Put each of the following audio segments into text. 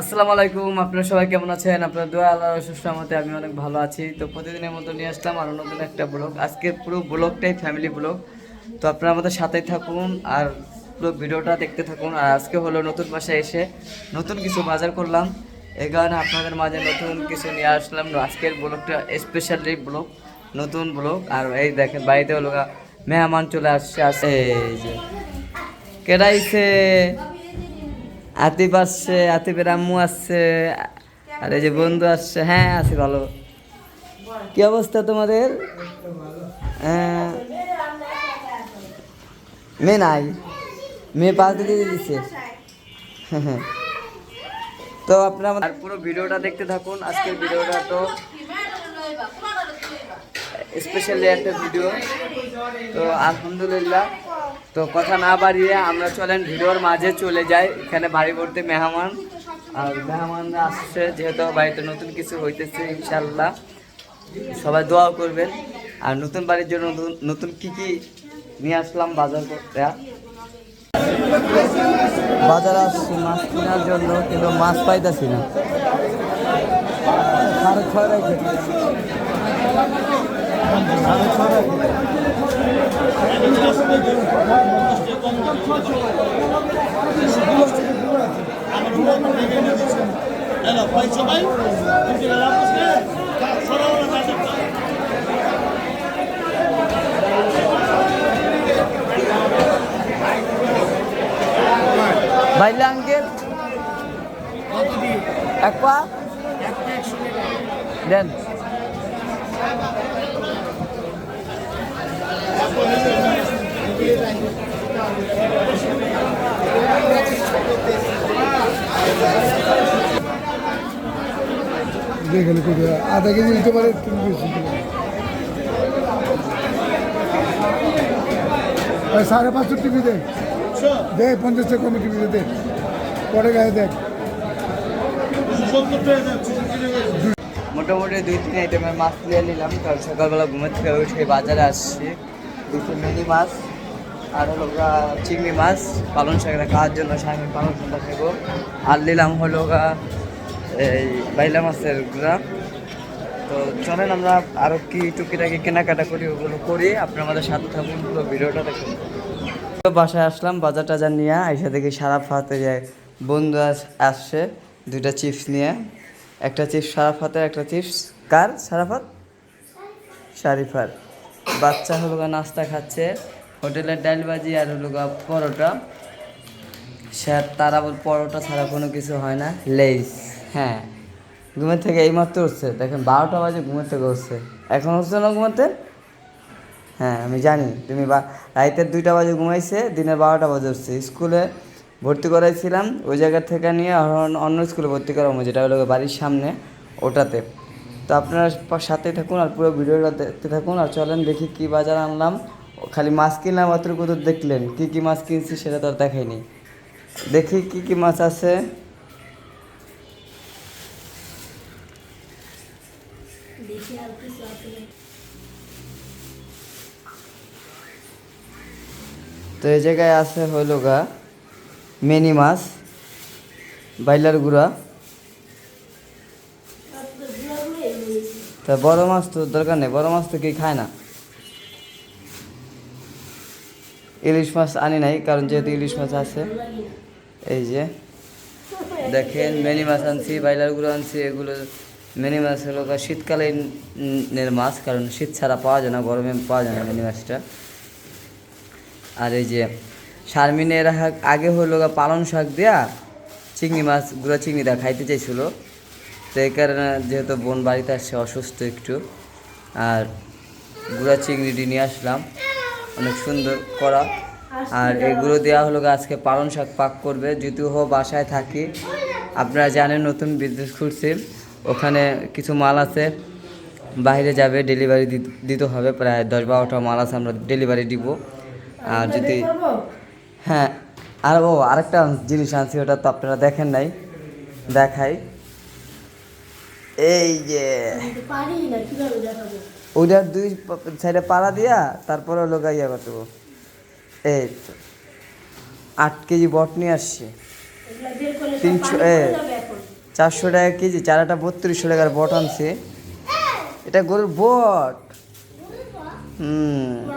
আসসালামু আলাইকুম, আপনারা সবাই কেমন আছেন? আপনার দোয়া আল্লাহ সুস্থ আমি অনেক ভালো আছি। তো প্রতিদিনের মতো নিয়ে আসলাম আরও নতুন একটা ব্লগ। আজকে পুরো ব্লগটাই ফ্যামিলি ব্লগ। তো আপনারা আমাদের সাথেই থাকুন আর পুরো ভিডিওটা দেখতে থাকুন। আর আজকে হলো নতুন বাসায় এসে নতুন কিছু বাজার করলাম। এই কারণে আপনাদের মাঝে নতুন কিছু নিয়ে আসলাম। আজকের ব্লগটা স্পেশালি ব্লগ, নতুন ব্লগ। আর এই দেখেন, বাড়িতে হলো মেহমান চলে আসছে আসে এই যে কেডাইছে আতিফ আসছে, আতিফের আম্মু আসছে, আর এই যে বন্ধু আসছে। হ্যাঁ আছি ভালো। কি অবস্থা তোমাদের? হ্যাঁ। মেয়ে নাই। মেয়ে পাল্টে দিয়ে দিচ্ছে তো আপনারা আমার পুরো ভিডিওটা দেখতে থাকুন। আজকের ভিডিওটা তো স্পেশালি একটা ভিডিও তো আলহামদুলিল্লাহ। তো কথা না বাড়িয়ে আমরা চলেন, ভিডিওর মাঝে চলে যাই। এখানে বাড়ি ভর্তি মেহমান। আর মেহমানরা আসছে, যেহেতু বাড়িতে নতুন কিছু হইতেছে ইনশাল্লাহ সবাই দোয়া করবেন। আর নতুন বাড়ির জন্য নতুন- কি কি নিয়ে আসলাম বাজার করতে? বাজার আসছি, মাছ কেনার জন্য, কিন্তু মাছ পাইতেছি না। সাড়ে ছয় সাড়ে ছয় বাইলে আঙ্কেল এক পা। দেন। দেখেন আধা কেজি নিতে পারে বেশি পারে। সাড়ে পাঁচশো টিভি দেখ দেখ পঞ্চাশ কমে টিভি দেখ পরে গায়ে দেখ মোটামুটি দুই তিন আইটেমের মাছ নিয়ে নিলাম কাল সকালবেলা ঘুমের থেকে উঠে বাজারে আসছি দুটো মিনি মাছ আর হলো চিংড়ি মাছ পালন শাকটা খাওয়ার জন্য স্বামী পালন শাকটা খাব আর নিলাম হলো এই বাইলা মাছের গুঁড়া। তো চলেন আমরা আরও কি টুকিটাকি কেনাকাটা করি, ওগুলো করি। আপনি আমাদের সাথে থাকুন, পুরো ভিডিওটা দেখুন। তো বাসায় আসলাম, বাজার টাজার নিয়ে এসে দেখি সারা ফাতে যায় বন্ধু আস- আসছে, দুইটা চিপস নিয়ে। একটা চিপস সারাফাতে একটা চিপস কার সারাফাত? শারিফার। বাচ্চা হলো নাস্তা খাচ্ছে। হোটেলের ডাল ভাজি আর হলো পরোটা। স্যার, তার আবার পরোটা ছাড়া কোনো কিছু হয় না। লেইস হ্যাঁ। ঘুমের থেকে এইমাত্র উঠছে। দেখেন, বারোটা বাজে, ঘুমের থেকে উঠছে। এখন হচ্ছে না ঘুমাতে? হ্যাঁ আমি জানি। তুমি বা রাইতের দুইটা বাজে ঘুমাইছে, দিনের বারোটা বাজে উঠছে। স্কুলে ভর্তি করাইছিলাম, ওই জায়গা থেকে নিয়ে অন্য স্কুলে ভর্তি করাবো, যেটা হলো বাড়ির সামনে, ওটাতে। তো আপনারা সাথেই থাকুন আর পুরো ভিডিওটা দেখতে থাকুন, আর চলেন দেখি কী বাজার আনলাম। খালি মাছ কিনলাম মাত্র কত দেখলেন। কি কি মাছ কিনছি সেটা তো আর দেখাইনি দেখি কি কি মাছ আছে। তো এই জায়গায় আছে হইল গা মেনি মাছ বাইলার গুড়া। তা বড় মাছ তো দরকার নেই বড় মাছ তো কি খায় না। ইলিশ মাছ আনি নাই, কারণ যেহেতু ইলিশ মাছ আছে। এই যে, দেখেন, মেনি মাছ আনছি বাইলার গুঁড়ো আনছি, এগুলো মেনি মাছ হলো শীতকালীনের মাছ, কারণ শীত ছাড়া পাওয়া যায় না, গরমে পাওয়া যায় না মেনি মাছটা। আর এই যে, শারমিনের আগে হলো পালন শাক দেয়া চিংড়ি মাছ, গুঁড়া চিংড়ি দেওয়া খাইতে চাইছিল। তো এই কারণে যেহেতু বোন বাড়িতে আসছে, অসুস্থ একটু, আর গুঁড়া চিংড়িটি নিয়ে আসলাম। অনেক সুন্দর করা। আর এগুলো দেওয়া হলো আজকে পালন শাক পাক করবে। যেহেতু হো বাসায় থাকি আপনারা জানেন নতুন বিজনেস খুলছি। ওখানে কিছু মাল আছে বাইরে যাবে ডেলিভারি দিতে হবে। প্রায় দশ বারোটা মাল আছে আমরা ডেলিভারি দিব। আর যদি হ্যাঁ আর ও আরেকটা জিনিস আনছি ওটা তো আপনারা দেখেন নাই দেখাই। এই যে ওইটার দুই সাইডে পাড়া দিয়া তারপরে গা ইয়া করতে এই তো। আট কেজি বট নিয়ে আসছে। তিনশো- এ। চারশো টাকা কেজি চারাটা বত্রিশশো টাকার বট আনছে। এটা গরুর বট। হুম।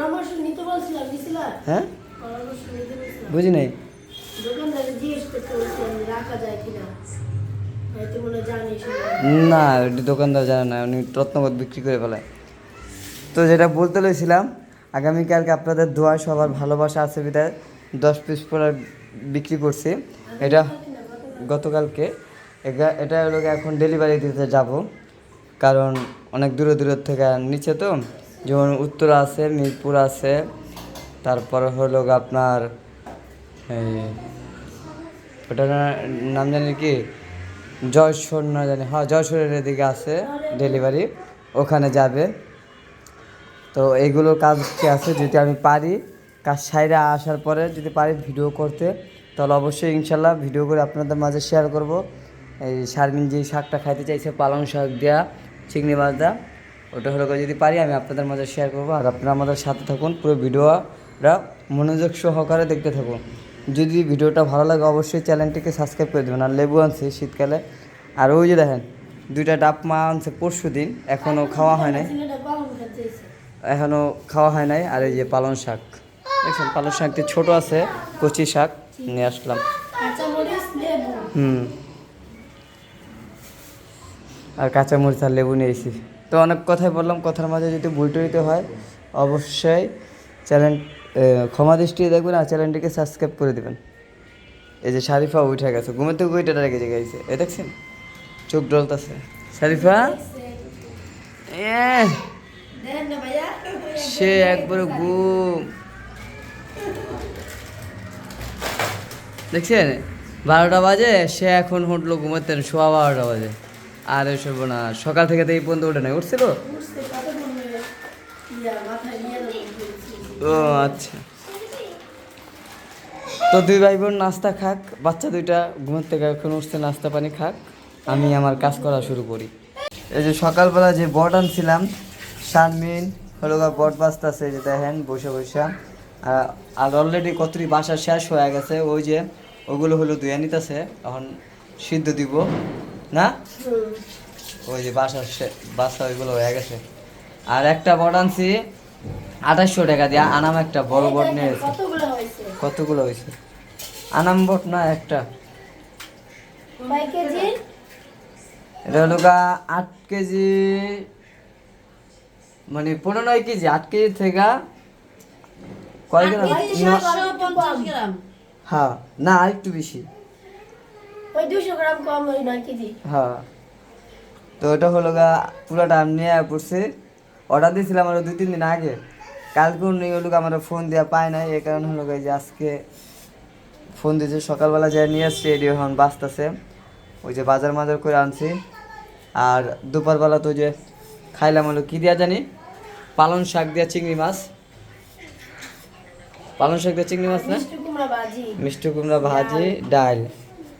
হ্যাঁ? বুঝি নাই। না দোকানদার জানে না উনি রত্নগত বিক্রি করে ফেলায়। তো যেটা বলতে লইছিলাম, আগামীকালকে আপনাদের দোয়া, সবার ভালোবাসা আছে বিধায় দশ পিস পরে বিক্রি করছি। এটা গতকালকে, এটা হলো এখন ডেলিভারি দিতে যাব। কারণ অনেক দূরে দূরের থেকে নিচে তো, যেমন উত্তর আছে, মিরপুর আছে, তারপরে হলো আপনার ওটার নাম জানি কি? জয়সর না জানি হ্যাঁ জয়সরের এদিকে আছে ডেলিভারি ওখানে যাবে। তো এইগুলোর কাজ কি আছে যদি আমি পারি, কাজ সাইডে আসার পরে যদি পারি ভিডিও করতে, তাহলে অবশ্যই ইনশাল্লাহ ভিডিও করে আপনাদের মাঝে শেয়ার করব। এই শারমিন যে শাকটা খাইতে চাইছে, পালং শাক দেওয়া চিংড়ি মাছ দেওয়া ওটা হলো গিয়ে যদি পারি আমি আপনাদের মাঝে শেয়ার করব। আর আপনারা আমাদের সাথে থাকুন, পুরো ভিডিওটা মনোযোগ সহকারে দেখতে থাকুন। যদি ভিডিওটা ভালো লাগে অবশ্যই চ্যানেলটিকে সাবস্ক্রাইব করে দেবেন। আর লেবু আনছে শীতকালে। আর ওই যে দেখেন, দুইটা ডাব মা আনছে পরশু দিন এখনও খাওয়া হয় নাই। এখনও খাওয়া হয় নাই। আর এই যে পালং শাক। দেখছেন পালং শাকটি ছোট আছে কচি শাক নিয়ে আসলাম। হুম। আর কাঁচামরিচ আর লেবু নিয়েছি তো অনেক কথাই বললাম কথার মাঝে যদি ভুল টুইতে হয় অবশ্যই চ্যানেল ক্ষমা দৃষ্টি দেখবেন আর চ্যানেলটিকে সাবস্ক্রাইব করে দেবেন। এই যে শারিফা উঠে গেছে ঘুমের থেকে উইটা রেখে যে গেছে। এ দেখছেন চোখ ডলতাছে। শারিফা? এ! ভাইয়া সে একবারে ঘুম দেখছেন? বারোটা বাজে সে এখন উঠল ঘুমাতেন সোয়া বারোটা বাজে। আর এসব না সকাল থেকে তো এই পর্যন্ত উঠে নাই উঠছিল? ও আচ্ছা। তো দুই ভাই বোন নাস্তা খাক বাচ্চা দুইটা ঘুমের থেকে এখন উঠছে নাস্তা পানি খাক। আমি আমার কাজ করা শুরু করি। এই যে সকালবেলা যে বট আনছিলাম শারমিন হলো গা বট বাজতেছে যে দেখেন বসে বসে। আর- অলরেডি কতটি বাসা শেষ হয়ে গেছে ওই যে ওগুলো হলো ধুয়ে নিতেছে এখন সিদ্ধ দিব না? ওই যে বাসা বাসা ওইগুলো হয়ে গেছে। আর একটা বট আনছি আঠাশশো টাকা দিয়ে আনাম একটা বড় বট নিয়েছে কতগুলো হয়েছে? আনাম বট না একটা। এটা হলো গা আট কেজি মানে পনেরো নয় কেজি আট কেজি থেকে কয় গ্রাম? গ্রাম। হ্যাঁ না আর একটু বেশি। ওই দুশো গ্রাম কম ওই নয় কেজি। হ্যাঁ। তো ওটা হলো গা পুরোটা নিয়ে পড়ছি। অর্ডার দিয়েছিলাম আরও দুই তিন দিন আগে। কালকে উনি হলো আমার ফোন দেওয়া পায় নাই এই কারণে হলো যে আজকে ফোন দিয়েছে। সকালবেলা যা নিয়ে আসছি এডিও এখন বাঁচতেছে ওই যে বাজার মাজার করে আনছি। আর দুপুরবেলা তো যে খাইলাম হলো কী দেওয়া জানি? পালং শাক দেওয়া চিংড়ি মাছ। পালং শাক দেওয়া চিংড়ি মাছ না? মিষ্টি কুমড়া ভাজি। ডাল।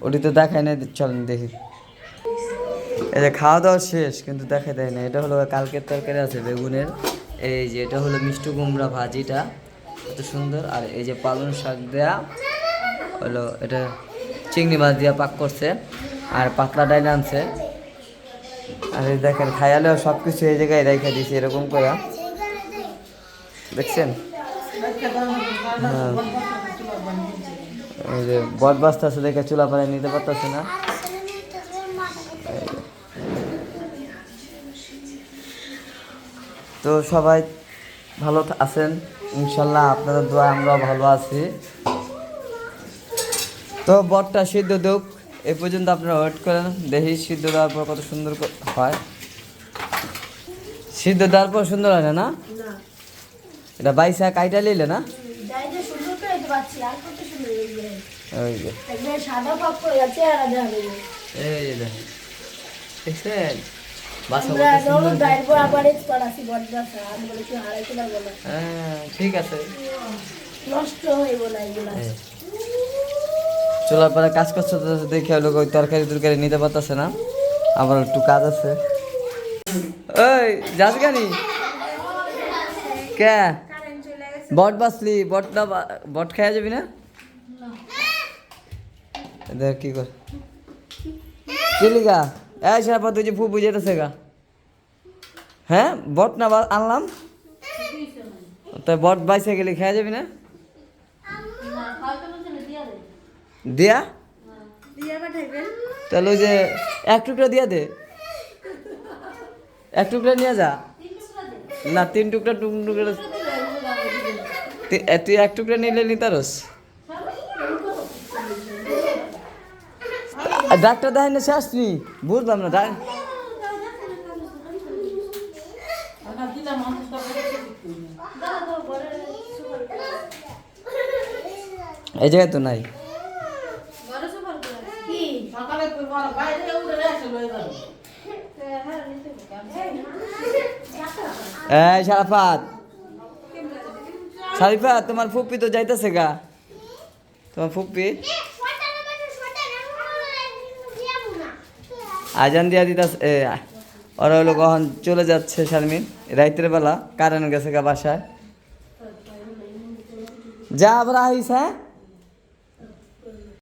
ওটি তো দেখায় না চলেন দেখি। এই যে খাওয়া দাওয়া শেষ কিন্তু দেখা দেয় না এটা হলো কালকের তরকারি আছে বেগুনের। এই যে এটা হলো মিষ্টি কুমড়া ভাজিটা। এত সুন্দর। আর এই যে পালং শাক দেয়া হলো এটা চিংড়ি মাছ দিয়া পাক করছে। আর পাতলা ডাইল আনছে। আর দেখেন খায়ালেও সব কিছু এই জায়গায় রেখে দিয়েছি, এরকম করে দেখছেন? এই যে বট বাস্তা আছে দেখে চুলা পাড়ায় নিতে পারতেছে না। তো সবাই ভালো আছেন? ইনশাল্লাহ আপনাদের দোয়া আমরা ভালো আছি। তো বটটা সিদ্ধ দুক এ পর্যন্ত আপনারা ওয়েট করেন দেখি সিদ্ধ দেওয়ার পর কত সুন্দর হয়। সিদ্ধ দেওয়ার পর সুন্দর হয় না এটা বাইসা কাইটা নিলে না? হ্যাঁ ঠিক আছে। নষ্ট হইব না। চুলার পরে কাজ করছে তো দেখে লোক ওই তরকারি তরকারি নিতে পারতেছে না। আমার একটু কাজ আছে। ওই যাস গানি? কে? বট বাসলি বটটা বা- বট খাওয়া যাবি না? দেখ কি কর। চিলিকা এই সারা তুই যে ফুপু যেতেছে গা। হ্যাঁ? বট না আনলাম। তাই বট বাইসে গেলে খেয়ে যাবি না? দিয়া? তাহলে ওই যে এক টুকরা দিয়া দে। এক টুকরা নিয়ে যা। না তিন টুকরা টুক টুকরা। তুই এক টুকরা নিলে নিতারস। ডাক্তার দেখাই না শেষ নি বুঝলাম না ডাক এই জায়গায় তো নাই কি শারাফাত। শারিফাত তোমার ফুপ্পি তো যাইতেছে গা। তোমার ফুপ্পি আজান দিয়া দিতাস এ, ওরা হলো কখন চলে যাচ্ছে শারমিন? রাইতের বেলা কারণ গেছে গা বাসায়। যা আবার আহিস হ্যাঁ?